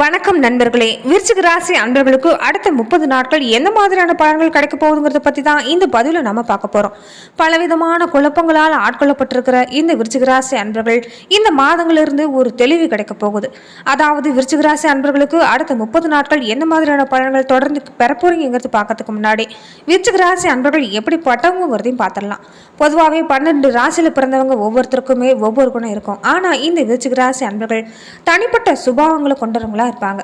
வணக்கம் நண்பர்களே. விருச்சிக ராசி அன்பர்களுக்கு அடுத்த முப்பது நாட்கள் எந்த மாதிரியான பலன்கள் கிடைக்க போகுதுங்கிறத பற்றி தான் இந்த பதிவில் நம்ம பார்க்க போகிறோம் பலவிதமான குழப்பங்களால் ஆட்கொள்ளப்பட்டிருக்கிற இந்த விருச்சிக ராசி அன்பர்கள் இந்த மாதங்களிலிருந்து ஒரு தெளிவு கிடைக்க போகுது. அதாவது விருச்சிக ராசி அன்பர்களுக்கு அடுத்த முப்பது நாட்கள் எந்த மாதிரியான பலன்கள் தொடர்ந்து பெறப்போறீங்கிறது பார்க்கறதுக்கு முன்னாடி விருச்சிக ராசி அன்பர்கள் எப்படி பட்டவங்கிறதையும் பார்த்துடலாம். பொதுவாகவே பன்னெண்டு ராசியில் பிறந்தவங்க ஒவ்வொருத்தருக்குமே ஒவ்வொரு குணம் இருக்கும். ஆனால் இந்த விருச்சிக ராசி அன்பர்கள் தனிப்பட்ட சுபாவங்களை கொண்டவங்களா இருப்பாங்க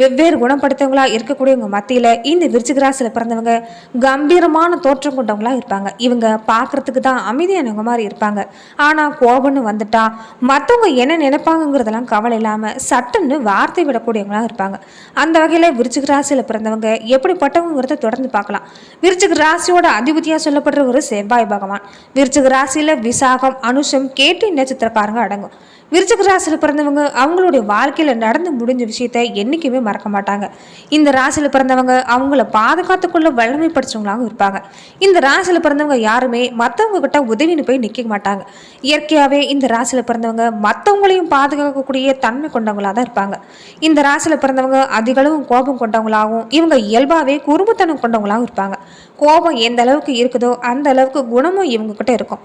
வெவ்வேறு குணப்படுத்தவங்களா இருக்கக்கூடியவங்க மத்தியில் இந்த விருச்சிகராசியில் பிறந்தவங்க கம்பீரமான தோற்றம் கொண்டவங்களா இருப்பாங்க. இவங்க பார்க்கறதுக்கு தான் அமைதியானவங்க மாதிரி இருப்பாங்க. ஆனால் கோபம்னு வந்துட்டா மற்றவங்க என்ன நினைப்பாங்கங்கிறதெல்லாம் கவலை இல்லாமல் சட்டுன்னு வார்த்தை விடக்கூடியவங்களா இருப்பாங்க. அந்த வகையில் விருச்சிக ராசியில் பிறந்தவங்க எப்படிப்பட்டவங்கிறத தொடர்ந்து பார்க்கலாம். விருச்சிக ராசியோட அதிபதியாக சொல்லப்படுற ஒரு செவ்வாய் பகவான். விருச்சிக ராசியில் விசாகம் அனுஷம் கேட்டி நட்சத்திரக்காரங்க அடங்கும். விருச்சிக ராசியில் பிறந்தவங்க அவங்களுடைய வாழ்க்கையில் நடந்து முடிஞ்ச விஷயத்த என்றைக்குமே மறக்க மாட்டாங்க இந்த ராசியில் பிறந்தவங்க அவங்கள பாதுகாத்துக்குள்ள வல்லமை படித்தவங்களாகவும் இருப்பாங்க. இந்த ராசியில் பிறந்தவங்க யாருமே மற்றவங்க கிட்ட உதவின்னு போய் நிற்க மாட்டாங்க. இயற்கையாகவே இந்த ராசியில் பிறந்தவங்க மற்றவங்களையும் பாதுகாக்கக்கூடிய தன்மை கொண்டவங்களாக தான் இருப்பாங்க. இந்த ராசியில் பிறந்தவங்க அதிகளவும் கோபம் கொண்டவங்களாகவும் இவங்க இயல்பாகவே குறும்புத்தனம் கொண்டவங்களாகவும் இருப்பாங்க. கோபம் எந்த அளவுக்கு இருக்குதோ அந்த அளவுக்கு குணமும் இவங்க கிட்ட இருக்கும்.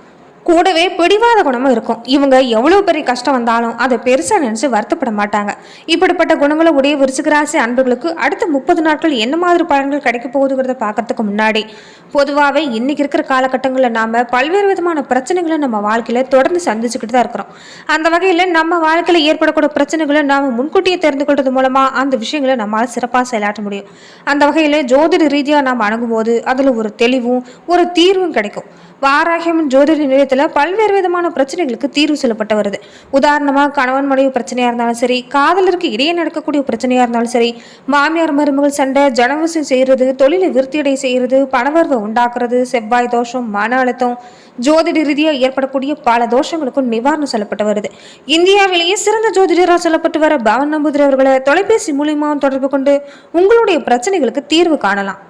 கூடவே பிடிவாத குணமும் இருக்கும். இவங்க எவ்வளோ பெரிய கஷ்டம் வந்தாலும் அதை பெருசாக நினச்சி வருத்தப்பட மாட்டாங்க. இப்படிப்பட்ட குணங்களை உடைய விருச்சிக அன்புகளுக்கு அன்பர்களுக்கு அடுத்த முப்பது நாட்கள் என்ன மாதிரி பலன்கள் கிடைக்க போகுதுங்கிறத பார்க்கறதுக்கு முன்னாடி பொதுவாகவே இன்றைக்கி இருக்கிற காலகட்டங்களில் நாம் பல்வேறு விதமான பிரச்சனைகளை நம்ம வாழ்க்கையில் தொடர்ந்து சந்திச்சுக்கிட்டு தான் இருக்கிறோம். அந்த வகையில் நம்ம வாழ்க்கையில் ஏற்படக்கூடிய பிரச்சனைகளை நாம் முன்கூட்டியே தெரிந்து கொள்வது மூலமாக அந்த விஷயங்களை நம்மளால் சிறப்பாக செயலாற்ற முடியும். அந்த வகையில் ஜோதிட ரீதியாக நாம் அணுகும்போது அதில் ஒரு தெளிவும் ஒரு தீர்வும் கிடைக்கும். வாராகியம் ஜோதிட நிலையத்தில் பல்வேறு விதமான பிரச்சனைகளுக்கு தீர்வு சொல்லப்பட்டு வருது. உதாரணமாக கணவன் மனைவி பிரச்சனையாக இருந்தாலும் சரி காதலருக்கு இடையே நடக்கக்கூடிய பிரச்சனையாக இருந்தாலும் சரி மாமியார் மருமகள் சண்டை ஜனவசம் செய்கிறது தொழிலை விருத்தியடை செய்கிறது பணவர்வை உண்டாக்குறது செவ்வாய் தோஷம் மன அழுத்தம் ஜோதிட ரீதியாக ஏற்படக்கூடிய பல தோஷங்களுக்கும் நிவாரணம் சொல்லப்பட்டு வருது. இந்தியாவிலேயே சிறந்த ஜோதிடராக சொல்லப்பட்டு வர பவன் நம்பூதிரி அவர்களை தொலைபேசி மூலியமாக தொடர்பு கொண்டு உங்களுடைய பிரச்சனைகளுக்கு தீர்வு காணலாம்.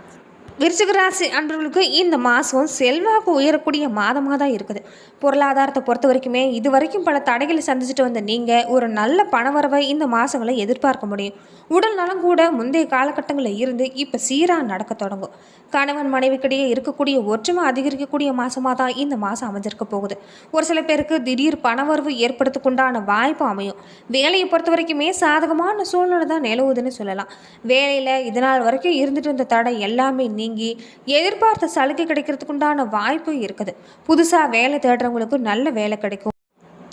விருச்சிகராசி அன்பர்களுக்கு இந்த மாதம் செல்வாக்கு உயரக்கூடிய மாதமாக தான் இருக்குது. பொருளாதாரத்தை பொறுத்த வரைக்குமே இது வரைக்கும் பல தடைகளை சந்திச்சுட்டு வந்த நீங்கள் ஒரு நல்ல பணவரவை இந்த மாதங்களை எதிர்பார்க்க முடியும். உடல் நலம் கூட முந்தைய காலகட்டங்களில் இருந்து இப்போ சீராக நடக்க தொடங்கும். கணவன் மனைவிக்கிடையே இருக்கக்கூடிய ஒற்றுமை அதிகரிக்கக்கூடிய மாதமாக தான் இந்த மாதம் அமைஞ்சிருக்க போகுது. ஒரு சில பேருக்கு திடீர் பணவரவு ஏற்படுத்துக்குண்டான வாய்ப்பு அமையும். வேலையை பொறுத்த வரைக்குமே சாதகமான சூழ்நிலை தான் நிலவுதுன்னு சொல்லலாம். வேலையில் இதனால் வரைக்கும் இருந்துட்டு இருந்த தடை எல்லாமே நீங்கி எதிர்பார்த்த சலுகை கிடைக்கிறதுக்குண்டான வாய்ப்பு இருக்குது. புதுசாக வேலை தேடுறவங்களுக்கு நல்ல வேலை கிடைக்கும்.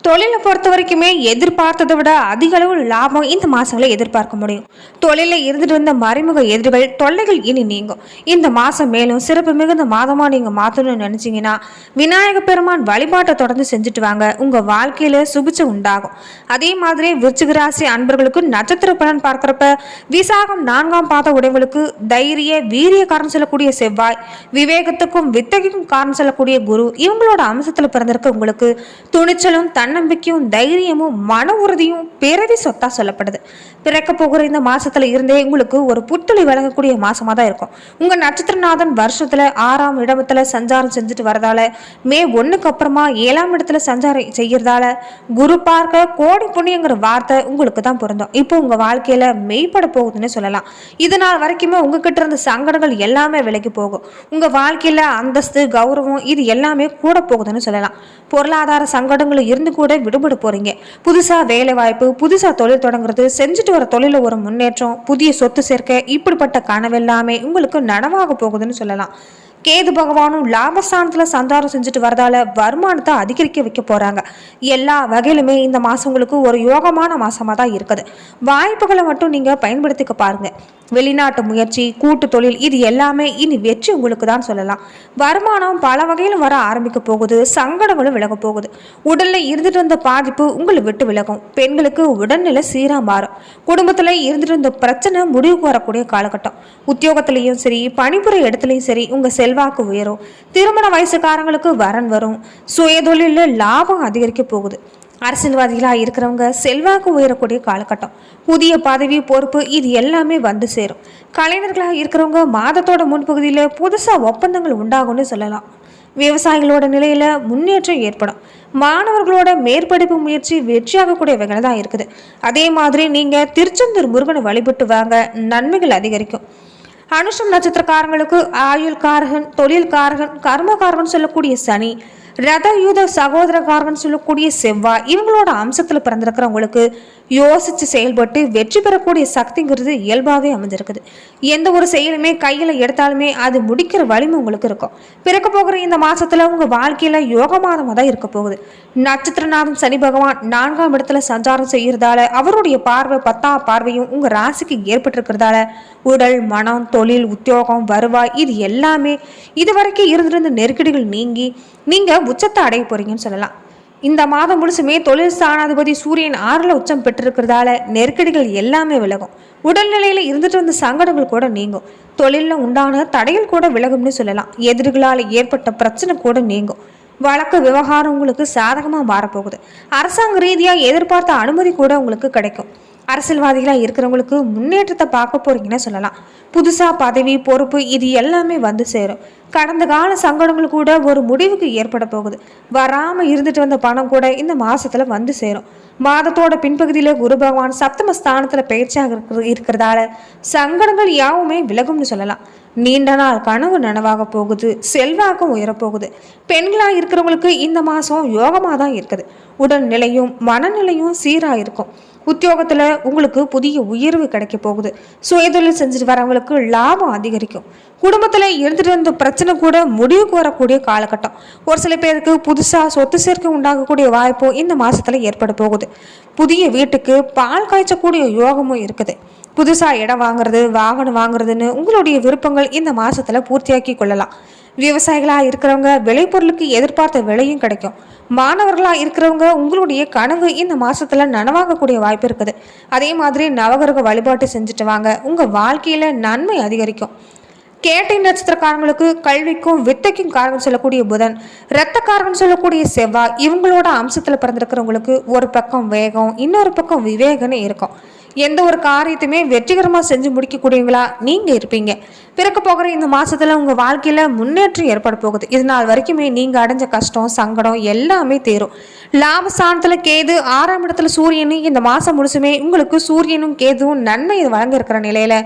தொழிலை பொறுத்த வரைக்குமே எதிர்பார்த்ததை விட அதிக அளவு லாபம் இந்த மாதங்களை எதிர்பார்க்க முடியும். தொழிலில் இருந்துட்டு வந்த மறைமுக எதிரிகள் தொல்லைகள் இனி நீங்கும். இந்த மாதம் மேலும் சிறப்பு மிகுந்த மாதமாக நீங்கள் மாற்றணும்னு நினச்சிங்கன்னா விநாயக பெருமான் வழிபாட்டை தொடர்ந்து செஞ்சுட்டு வாங்க. உங்கள் வாழ்க்கையில் சுபிச்சம் உண்டாகும். அதே மாதிரி விருச்சிக ராசி அன்பர்களுக்கு நட்சத்திர பலன் பார்க்குறப்ப விசாகம் நான்காம் பாத உடையவங்களுக்கு தைரிய வீரிய காரணம் சொல்லக்கூடிய செவ்வாய் விவேகத்துக்கும் வித்தகைக்கும் காரணம் சொல்லக்கூடிய குரு இவங்களோட அம்சத்தில் பிறந்திருக்க உங்களுக்கு துணிச்சலும் தன்னம்பிக்கையும் தைரியமும் மன உறுதியும் பிறவி சொத்தா சொல்லப்படுது. பிறக்க போகிற இந்த மாசத்துல இருந்தே உங்களுக்கு ஒரு புத்துளி வழங்கக்கூடிய மாசமா தான் இருக்கும். உங்க நட்சத்திரநாதன் வருஷத்துல ஆறாம் இடத்துல சஞ்சாரம் செஞ்சுட்டு வரதால மே ஒண்ணுக்கு அப்புறமா ஏழாம் இடத்துல சஞ்சாரம் செய்யறதால குரு பார்க்க கோடி புண்ணியங்கிற வார்த்தை உங்களுக்கு தான் பொருந்தும். இப்போ உங்க வாழ்க்கையில மெய்ப்பட போகுதுன்னு சொல்லலாம். இது நாள் வரைக்குமே உங்ககிட்ட இருந்த சங்கடங்கள் எல்லாமே விலகி போகும். உங்க வாழ்க்கையில அந்தஸ்து கௌரவம் இது எல்லாமே கூட போகுதுன்னு சொல்லலாம். பொருளாதார சங்கடங்கள் இருந்து கூட விடுபட போறீங்க. புதுசா வேலை வாய்ப்பு புதுசா தொழில் தொடங்குறது செஞ்சுட்டு வர தொழில ஒரு முன்னேற்றம் புதிய சொத்து சேர்க்க இப்படிப்பட்ட கனவெல்லாமே உங்களுக்கு நனவாக போகுதுன்னு சொல்லலாம். கேது பகவானும் லாபஸ்தானத்தில் சந்தாரம் செஞ்சுட்டு வரதால வருமானத்தை அதிகரிக்க வைக்க போகிறாங்க எல்லா வகையிலுமே இந்த மாதம் உங்களுக்கு ஒரு யோகமான மாதமாக தான் இருக்குது. வாய்ப்புகளை மட்டும் நீங்கள் பயன்படுத்திக்க பாருங்க. வெளிநாட்டு முயற்சி கூட்டு தொழில் இது எல்லாமே இனி வெற்றி உங்களுக்கு தான் சொல்லலாம். வருமானம் பல வகையிலும் வர ஆரம்பிக்க போகுது சங்கடங்களும் விலக போகுது. உடலில் இருந்துட்டு இருந்த பாதிப்பு உங்களை விட்டு விலகும். பெண்களுக்கு உடல்நிலை சீராக மாறும். குடும்பத்தில் இருந்துட்டு இருந்த பிரச்சனை முடிவுக்கு வரக்கூடிய காலகட்டம். உத்தியோகத்திலையும் சரி பணிபுரிய இடத்துலையும் சரி உங்கள் செல்வாக்கு உயரும். திருமண வயசுக்காரங்களுக்கு வரன் வரும். சுயதொழிலில் லாபம் அதிகரிக்க போகுது. அரசியல்வாதிகளாக இருக்கிறவங்க செல்வாக்கு உயரக்கூடிய காலகட்டம் புதிய பதவி பொறுப்பு இது எல்லாமே வந்து சேரும். கலைஞர்களாக இருக்கிறவங்க மாதத்தோட முன்பகுதியில் புதுசாக ஒப்பந்தங்கள் உண்டாகும்னு சொல்லலாம். விவசாயிகளோட நிலையில் முன்னேற்றம் ஏற்படும். மாணவர்களோட மேற்படிப்பு முயற்சி வெற்றியாகக்கூடிய வகையில் தான் இருக்குது. அதே மாதிரி நீங்கள் திருச்செந்தூர் முருகனை வழிபட்டு வாங்க நன்மைகள் அதிகரிக்கும். அனுஷம் நட்சத்திரக்காரங்களுக்கு ஆயுள் காரகன் தொழில் காரகன் கர்மகாரகன் சொல்லக்கூடிய சனி ரத யூத சகோதரகாரன் சொல்லக்கூடிய செவ்வாய் இவங்களோட அம்சத்தில் பிறந்திருக்கிறவங்களுக்கு யோசித்து செயல்பட்டு வெற்றி பெறக்கூடிய சக்திங்கிறது இயல்பாகவே அமைஞ்சிருக்குது. எந்த ஒரு செயலுமே கையில் எடுத்தாலுமே அது முடிக்கிற வலிமை உங்களுக்கு இருக்கும். பிறக்க போகிற இந்த மாதத்தில் உங்கள் வாழ்க்கையில் யோக மாதமாக தான் இருக்க போகுது. நட்சத்திரநாதன் சனி பகவான் நான்காம் இடத்துல சஞ்சாரம் செய்கிறதால அவருடைய பார்வை பத்தாம் பார்வையும் உங்கள் ராசிக்கு ஏற்பட்டிருக்கிறதால உடல் மனம் தொழில் உத்தியோகம் வருவாய் இது எல்லாமே இதுவரைக்கும் இருந்திருந்த நெருக்கடிகள் நீங்கி நீங்கள் உச்சத்தை அடைய போகிறீங்கன்னு சொல்லலாம். இந்த மாதம் முழுசுமே தொழில் ஸ்தானாதிபதி சூரியன் ஆறுல உச்சம் பெற்றிருக்கிறதால நெருக்கடிகள் எல்லாமே விலகும். உடல்நிலையில இருந்துட்டு வந்த சங்கடங்கள் கூட நீங்கும். தொழிலில் உண்டான தடைகள் கூட விலகும்னு சொல்லலாம். எதிரிகளால் ஏற்பட்ட பிரச்சனை கூட நீங்கும். வழக்கு விவகாரம் உங்களுக்கு சாதகமாக மாறப்போகுது. அரசாங்க ரீதியாக எதிர்பார்த்த அனுமதி கூட உங்களுக்கு கிடைக்கும். அரசியல்வாதிகளாக இருக்கிறவங்களுக்கு முன்னேற்றத்தை பார்க்க போறீங்கன்னு சொல்லலாம். புதுசாக பதவி பொறுப்பு இது எல்லாமே வந்து சேரும். கடந்த கால சங்கடங்கள் கூட ஒரு முடிவுக்கு ஏற்பட போகுது. வராமல் இருந்துட்டு வந்த பணம் கூட இந்த மாதத்தில் வந்து சேரும். மாதத்தோட பின்பகுதியில் குரு பகவான் சப்தம ஸ்தானத்தில் பயிற்சியாக இருக்கிற- இருக்கிறதால சங்கடங்கள் யாவுமே விலகும்னு சொல்லலாம். நீண்ட நாள் கனவு நனவாக போகுது. செல்வாக்கும் உயரப்போகுது பெண்களாக இருக்கிறவங்களுக்கு இந்த மாதம் யோகமாக தான் இருக்குது. உடல்நிலையும் மனநிலையும் சீராக இருக்கும். உத்தியோகத்தில் உங்களுக்கு புதிய உயர்வு கிடைக்க போகுது. சுயதொழில் செஞ்சுட்டு வரவங்களுக்கு லாபம் அதிகரிக்கும். குடும்பத்தில் இருந்துட்டு இருந்த பிரச்சனை கூட முடிவுக்கு வரக்கூடிய காலகட்டம். ஒரு சில பேருக்கு புதுசாக சொத்து சேர்க்கை உண்டாகக்கூடிய வாய்ப்பும் இந்த மாதத்தில் ஏற்பட போகுது. புதிய வீட்டுக்கு பால் காய்ச்சக்கூடிய யோகமும் இருக்குது. புதுசாக இடம் வாங்குறது வாகனம் வாங்குறதுன்னு உங்களுடைய விருப்பங்கள் இந்த மாதத்தில் பூர்த்தியாக்கி கொள்ளலாம். விவசாயிகளாக இருக்கிறவங்க விளைபொருளுக்கு எதிர்பார்த்த விலையும் கிடைக்கும். மாணவர்களாக இருக்கிறவங்க உங்களுடைய கனவு இந்த மாதத்தில் நனவாகக்கூடிய வாய்ப்பு இருக்குது. அதே மாதிரி நவகிரக வழிபாட்டு செஞ்சுட்டு வாங்க. உங்கள் வாழ்க்கையில் நன்மை அதிகரிக்கும். கேட்டை நட்சத்திரக்காரங்களுக்கு கல்விக்கும் வித்தைக்கும் காரகம் சொல்லக்கூடிய புதன் இரத்தக்காரகன் சொல்லக்கூடிய செவ்வாய் இவங்களோட அம்சத்தில் பிறந்திருக்கிறவங்களுக்கு ஒரு பக்கம் வேகம் இன்னொரு பக்கம் விவேகன்னு இருக்கும். எந்த ஒரு காரியத்தையுமே வெற்றிகரமாக செஞ்சு முடிக்கக்கூடியவங்களா நீங்கள் இருப்பீங்க. பிறக்க போகிற இந்த மாதத்தில் உங்கள் வாழ்க்கையில் முன்னேற்றம் ஏற்பட போகுது. இது நாள் வரைக்குமே நீங்கள் அடைஞ்ச கஷ்டம் சங்கடம் எல்லாமே தேரும். லாபஸ்தானத்தில் கேது ஆறாம் இடத்துல சூரியனும் இந்த மாதம் முழுசுமே உங்களுக்கு சூரியனும் கேதுவும் நன்மை வழங்க இருக்கிற நிலையில்.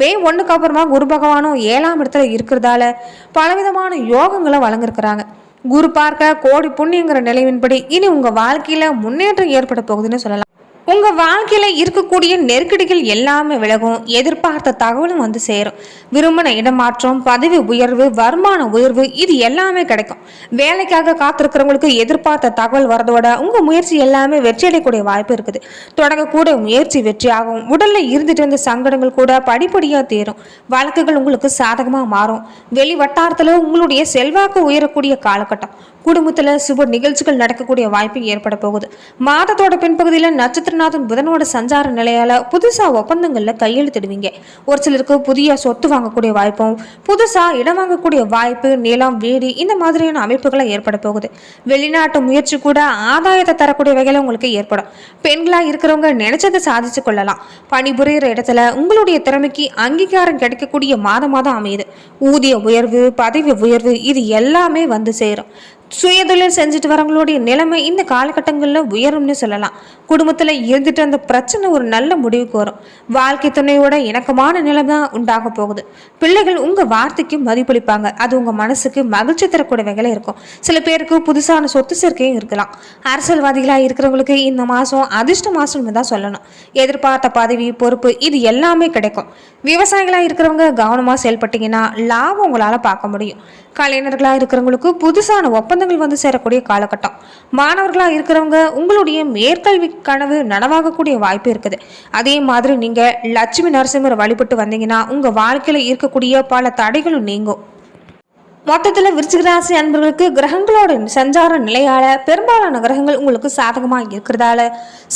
மே ஒன்றுக்கு அப்புறமா குரு பகவானும் ஏழாம் இடத்துல இருக்கிறதால பலவிதமான யோகங்களை வழங்கிருக்கிறாங்க குரு பார்க்க கோடி புண்ணியங்கிற நிலையின்படி இனி உங்கள் வாழ்க்கையில் முன்னேற்றம் ஏற்பட போகுதுன்னு சொல்லலாம். உங்க வாழ்க்கையில இருக்கக்கூடிய நெருக்கடிகள் எல்லாமே விலகும். எதிர்பார்த்த தகவலும் வந்து சேரும். விரும்பின இடமாற்றம் பதவி உயர்வு வருமான உயர்வு இது எல்லாமே கிடைக்கும். வேலைக்காக காத்திருக்கிறவங்களுக்கு எதிர்பார்த்த தகவல் வரதோட உங்க முயற்சி எல்லாமே வெற்றி அடையக்கூடிய வாய்ப்பு இருக்குது. தொடங்கக்கூடிய முயற்சி வெற்றியாகும் உடல்ல இருந்துட்டு இருந்த சங்கடங்கள் கூட படிப்படியா தீரும். வழக்குகள் உங்களுக்கு சாதகமா மாறும். வெளி வட்டாரத்துல உங்களுடைய செல்வாக்கு உயரக்கூடிய காலகட்டம். குடும்பத்துல சுப நிகழ்ச்சிகள் நடக்கக்கூடிய வாய்ப்பு ஏற்பட போகுது. மாதத்தோட பின்பகுதியில் நட்சத்திரநாதன் புதனோட சஞ்சார நிலையால புதுசா ஒப்பந்தங்கள்ல கையெழுத்திடுவீங்க. ஒரு சிலருக்கு புதிய சொத்து வாங்கக்கூடிய வாய்ப்பும் புதுசா இடம் வாங்கக்கூடிய வாய்ப்பு நிலம் வீடு இந்த மாதிரியான அமைப்புகளை ஏற்பட போகுது. வெளிநாட்டு முயற்சி கூட ஆதாயத்தை தரக்கூடிய வகையில் உங்களுக்கு ஏற்படும். பெண்களா இருக்கிறவங்க நினைச்சதை சாதிச்சு கொள்ளலாம். பணிபுரியிற இடத்துல உங்களுடைய திறமைக்கு அங்கீகாரம் கிடைக்கக்கூடிய மாதமாக தான் அமையுது. ஊதிய உயர்வு பதவி உயர்வு இது எல்லாமே வந்து சேரும். சுயதொழில் செஞ்சுட்டு வரவங்களுடைய நிலைமை இந்த காலகட்டங்களில் உயரும்னு சொல்லலாம். குடும்பத்தில் இருந்துட்டு அந்த பிரச்சனை ஒரு நல்ல முடிவுக்கு வரும். வாழ்க்கை துணையோட இணக்கமான நிலை தான் உண்டாக போகுது. பிள்ளைகள் உங்கள் வார்த்தைக்கு மதிப்பளிப்பாங்க. அது உங்கள் மனசுக்கு மகிழ்ச்சி தரக்கூடிய வகையில் இருக்கும். சில பேருக்கு புதுசான சொத்து சேர்க்கையும் இருக்கலாம். அரசியல்வாதிகளாக இருக்கிறவங்களுக்கு இந்த மாதம் அதிர்ஷ்ட மாதம்னு தான் சொல்லணும். எதிர்பார்த்த பதவி பொறுப்பு இது எல்லாமே கிடைக்கும். விவசாயிகளாக இருக்கிறவங்க கவனமாக செயல்பட்டீங்கன்னா லாபம் உங்களால் பார்க்க முடியும். கலைஞர்களாக இருக்கிறவங்களுக்கு புதுசான ஒப்பந்தங்கள் வந்து சேரக்கூடிய காலகட்டம். மாணவர்களாக இருக்கிறவங்க உங்களுடைய மேற்கல்வி கனவு நனவாகக்கூடிய வாய்ப்பு இருக்குது. அதே மாதிரி நீங்கள் லட்சுமி நரசிம்மரை வழிபட்டு வந்தீங்கன்னா உங்கள் வாழ்க்கையில் இருக்கக்கூடிய பல தடைகளும் நீங்கும். மொத்தத்தில் விருச்சிகராசி அன்பர்களுக்கு கிரகங்களோட சஞ்சார நிலையால பெரும்பாலான கிரகங்கள் உங்களுக்கு சாதகமாக இருக்கிறதால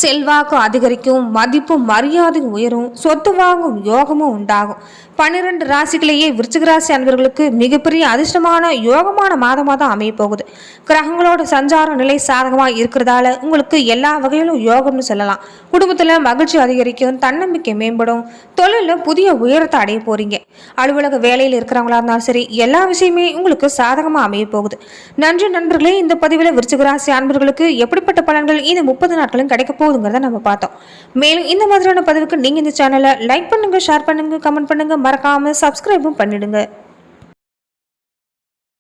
செல்வாக்கு அதிகரிக்கும் மதிப்பும் மரியாதையும் உயரும் சொத்து வாங்கும் யோகமும் உண்டாகும். பன்னிரெண்டு ராசிகளையே விருச்சிக ராசி அன்பர்களுக்கு மிகப்பெரிய அதிர்ஷ்டமான யோகமான மாதமாக தான் அமைய போகுது கிரகங்களோட சஞ்சார நிலை சாதகமாக இருக்கிறதால உங்களுக்கு எல்லா வகையிலும் யோகம்னு சொல்லலாம். குடும்பத்தில் மகிழ்ச்சி அதிகரிக்கும் தன்னம்பிக்கை மேம்படும் தொழிலில் புதிய உயரத்தை அடைய போறீங்க. அலுவலக வேலையில் இருக்கிறவங்களா இருந்தாலும் சரி எல்லா விஷயமே உங்களுக்கு சாதகமாக அமைய போகுது நன்றி நண்பர்களே இந்த பதிவில் விருச்சிக ராசி அன்பர்களுக்கு எப்படிப்பட்ட பலன்கள் இந்த முப்பது நாட்களும் கிடைக்க போகுதுங்கிறத நம்ம பார்த்தோம். மேலும் இந்த மாதிரியான பதிவுக்கு நீங்கள் இந்த சேனலை லைக் பண்ணுங்க ஷேர் பண்ணுங்க கமெண்ட் பண்ணுங்க. மறக்காமல் சப்ஸ்கிரைபும் பண்ணிடுங்க.